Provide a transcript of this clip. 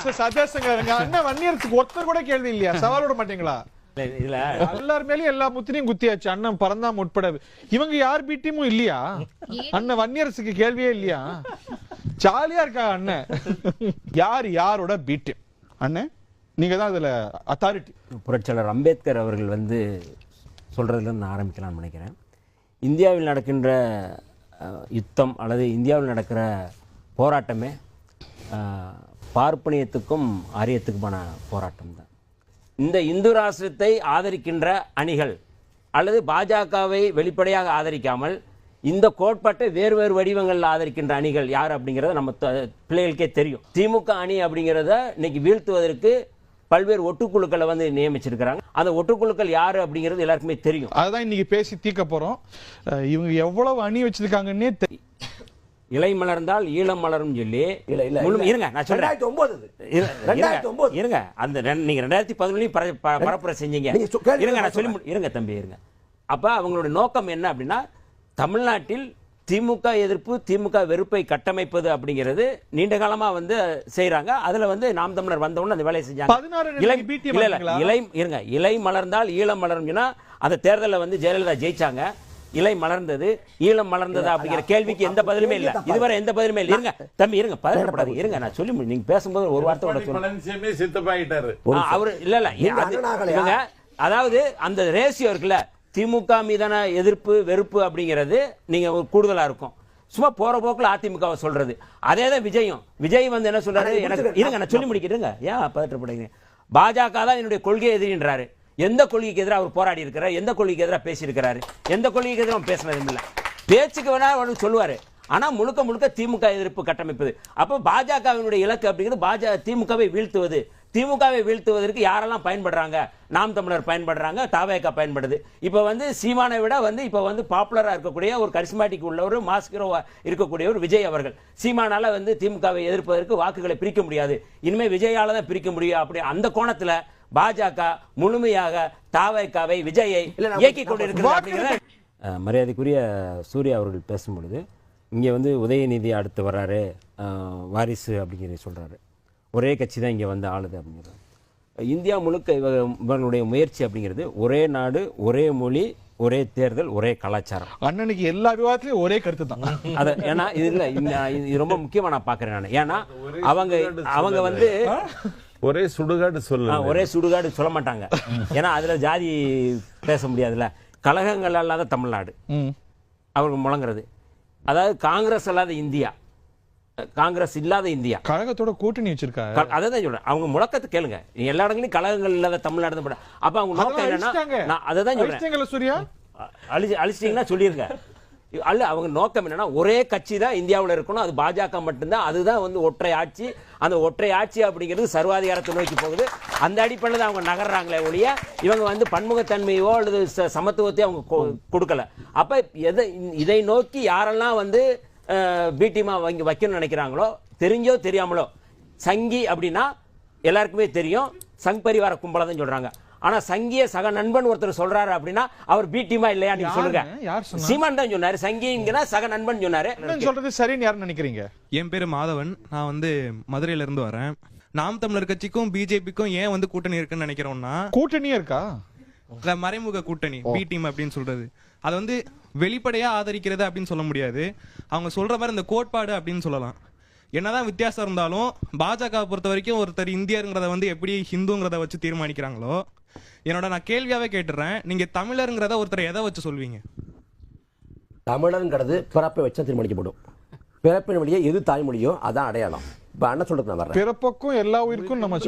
RSS அத்தியட்சங்க அண்ணன் வன்னியரசுக்கு ஒருத்தர் கூட கேள்வி இல்லையா? சவால் விட மாட்டீங்களா? இல்ல, இதுல எல்லார் மேலயும் எல்லா முத்திரையும் குத்தியாச்சு. அண்ணன் பறந்தாம் உட்பட. இவங்க யார் பீட்டியமும் இல்லையா? அண்ணன் வன்னியரசுக்கு கேள்வியே இல்லையா? ஜாலியா இருக்கா அண்ணன் யார் யாரோட பீட்டு அண்ணன் நீங்க தான் அதுல அத்தாரிட்டி புரட்சியாளர் அம்பேத்கர் அவர்கள் வந்து சொல்கிறதுலேருந்து நான் ஆரம்பிக்கலாம்னு நினைக்கிறேன். இந்தியாவில் நடக்கின்ற யுத்தம் அல்லது இந்தியாவில் நடக்கிற போராட்டமே பார்ப்பனியத்துக்கும் ஆரியத்துக்குமான போராட்டம் தான். இந்த இந்து ராஷ்டிரத்தை ஆதரிக்கின்ற அணிகள் அல்லது பாஜகவை வெளிப்படையாக ஆதரிக்காமல் இந்த கோட்பாட்டை வேறு வேறு வடிவங்களில் ஆதரிக்கின்ற அணிகள் யார் அப்படிங்கிறத நம்ம பிள்ளைகளுக்கே தெரியும். திமுக அணி அப்படிங்கிறத இன்னைக்கு வீழ்த்துவதற்கு பல்வேறு ஒட்டுக்குழுக்களை வந்து நியமிச்சிருக்கிறாங்க. அந்த ஒட்டுக்குழுக்கள் யாரு அப்படிங்கிறது எல்லாருக்குமே தெரியும். அதுதான் இன்னைக்கு பேசி தீர்க்க போறோம். இவங்க எவ்வளவு அணி வச்சிருக்காங்கன்னே தெரியும் இலை மலர்ந்தால் ஈழம் மலரும் சொல்லி. இருங்க நான் சொல்றேன். ஒன்பது இருங்க, அந்த நீங்க ரெண்டாயிரத்தி பதினொன்னுலயும் பரப்புரை செஞ்சீங்க. இருங்க நான் சொல்லி இருங்க தம்பி இருங்க. அப்ப அவங்களோட நோக்கம் என்ன அப்படின்னா தமிழ்நாட்டில் திமுக எதிர்ப்பு திமுக வெறுப்பை கட்டமைப்பது அப்படிங்கிறது நீண்ட காலமா வந்து செய்றாங்க. அதுல வந்து நாம் தமிழர் வந்தவொன்னு அந்த வேலையை செஞ்சாங்க. இலை இருங்க இலை மலர்ந்தால் ஈழம் மலரும் அந்த தேர்தலில் வந்து ஜெயலலிதா ஜெயிச்சாங்க. இலை மலர்ந்தது ஈழம் மலர்ந்ததா அப்படிங்கிற கேள்விக்கு எந்த பதிலுமே இல்ல. இதுவரை எந்த பதிலுமே இல்ல. இருங்க தம்பி இருங்க பதட்டப்படாது இருங்க நான் சொல்லி நீங்க பேசும்போது ஒரு வார்த்தை கூட சொல்லுங்க சித்தப்பாயிட்டாரு. அவரு இல்ல இல்ல அதாவது அந்த ரேஷியோ இருக்குல்ல திமுக மீதான எதிர்ப்பு வெறுப்பு அப்படிங்கிறது நீங்க ஒரு கூடுதலா இருக்கும். சும்மா போற போக்குல அதிமுகவை சொல்றது. அதே தான் விஜயும். விஜய் வந்து என்ன சொல்றாரு? எனக்கு. இருங்க நான் சொல்லி முடிக்கிறேங்க. ஏன் பதற்றப்படுங்க பாஜக தான் என்னுடைய கொள்கை எதிரின்றாரு எந்த கொள்கைக்கு எதிராக அவர் போராடி இருக்கிறார்? எந்த கொள்கைக்கு எதிராக பேசியிருக்கிறாரு? எந்த கொள்கைக்கு எதிராக பேசினதும் இல்லை. பேச்சுக்கு வேணா அவர் சொல்லுவார். ஆனால் முழுக்க முழுக்க திமுக எதிர்ப்பு கட்டமைப்பது. அப்போ பாஜகவினுடைய இலக்கு அப்படிங்கிறது பாஜக திமுகவை வீழ்த்துவது. திமுகவை வீழ்த்துவதற்கு யாரெல்லாம் பயன்படுறாங்க? நாம் தமிழர் பயன்படுறாங்க தாவேக்கா பயன்படுது. இப்போ வந்து சீமானை விட வந்து இப்போ வந்து பாப்புலராக இருக்கக்கூடிய ஒரு கரிஸ்மாட்டிக் உள்ளவர் ஒரு மாஸ்கிரோ இருக்கக்கூடிய ஒரு விஜய் அவர்கள். சீமானால வந்து திமுகவை எதிர்ப்பதற்கு வாக்குகளை பிரிக்க முடியாது. இனிமேல் விஜயால தான் பிரிக்க முடியும். அப்படி அந்த கோணத்தில் பாஜக முழுமையாக தாவேக்காவை விஜயை இயக்கி கொண்டிருக்கிறது மரியாதைக்குரிய சூர்யா அவர்கள் பேசும்பொழுது இங்கே வந்து உதயநிதி அடுத்து வர்றாரு வாரிசு அப்படிங்கிறத சொல்கிறாரு ஒரே கட்சி தான் இங்கே வந்து ஆளுது அப்படிங்கிறது இந்தியா முழுக்க இவ இவர்களுடைய முயற்சி அப்படிங்கிறது ஒரே நாடு ஒரே மொழி ஒரே தேர்தல் ஒரே கலாச்சாரம். அண்ணனுக்கு எல்லா விவாதத்திலயும் ஒரே கருத்து தான். அது ஏன்னா இது இல்லை இந்த இது ரொம்ப முக்கியமாக நான் பார்க்குறேன் நான். ஏன்னா அவங்க அவங்க வந்து ஒரே சுடுகாடு சொல்லு ஒரே சுடுகாடு சொல்ல மாட்டாங்க. ஏன்னா அதுல ஜாதி பேச முடியாதுல்ல. கழகங்கள் அல்லாத தமிழ்நாடு. ம். அவருக்கு முழங்குறது. அதாவது காங்கிரஸ் அல்லாத இந்தியா. காங்கிரஸ் இல்லாத இந்தியா. கழகத்தோட கூட்டணி வச்சிருக்காங்க அதை தான் சொல்றேன். அவங்க முழக்கத்தை கேளுங்க. நீங்க எல்லா இடங்களையும் கழகங்கள் இல்லாத தமிழ்நாடு. அப்ப அவங்க நோக்கம் என்னன்னா நான் அதை தான் சொல்றேன். அழிச்சிட்டிங்கன்னா சொல்லிருங்க. அல்ல அவங்க நோக்கம் என்னன்னா ஒரே கட்சி தான் இந்தியாவில் இருக்கணும். அது பாஜக மட்டும்தான். அதுதான் வந்து ஒற்றை ஆட்சி. அந்த ஒற்றை ஆட்சி அப்படிங்கிறது சர்வாதிகாரத்தை நோக்கி போகுது. அந்த அடிப்படையில் தான் அவங்க நகர்றாங்களே ஒழிய இவங்க வந்து பன்முகத்தன்மையோ அல்லது ச- சமத்துவத்தையோ அவங்க கொ- கொடுக்கல. அப்போ எதை இதை நோக்கி யாரெல்லாம் வந்து பிடிமா வங்கி வைக்கணும்னு நினைக்கிறாங்களோ தெரிஞ்சோ தெரியாமலோ சங்கி அப்படின்னா எல்லாருக்குமே தெரியும். சங் பரிவார கும்பலாக தான் சொல்கிறாங்க ஆனா சங்கிய சக நண்பன் ஒருத்தர் சொல்றாரு அப்படின்னா அவர் பி டீமா இல்லையா நீங்க சொல்லுங்க? யார்? சீமான் தான் சொன்னாரு. சங்கிங்கிற சக நண்பன் சொன்னாரு. சொல்றது? சரின்னு யாருன்னு நினைக்கிறீங்க? என் பேரு மாதவன். நான் வந்து மதுரையில இருந்து வரேன். நாம் தமிழர் கட்சிக்கும் பிஜேபிக்கும் ஏன் வந்து கூட்டணி இருக்குன்னு நினைக்கிறோம்னா கூட்டணியே இருக்கா? மறைமுக கூட்டணி பி டீம் அப்படின்னு சொல்றது. அது வந்து வெளிப்படையா ஆதரிக்கிறது அப்படின்னு சொல்ல முடியாது. அவங்க சொல்ற மாதிரி இந்த கோட்பாடு அப்படின்னு சொல்லலாம். என்னதான் வித்தியாசம் இருந்தாலும் பாஜக பொறுத்த வரைக்கும் ஒருத்தர் இந்தியருங்கிறத வந்து எப்படி ஹிந்துங்கிறத வச்சு தீர்மானிக்கிறாங்களோ என்னோட நான் கேள்வியாவே கேட்டுறேன். நீங்க தமிழருங்கிறத ஒருத்தர் எதை வச்சு சொல்வீங்க? தமிழன்கிறது பிறப்பை வச்சா தீர்மானிக்கப்படும். பிறப்பின் வழியே எது தாய்மொழியோ அதான் அடையாளம். இப்ப அண்ணன் சொல்றது நான் வர்றேன். பிறப்புக்கும் எல்லா உயிருக்கும் நம்ம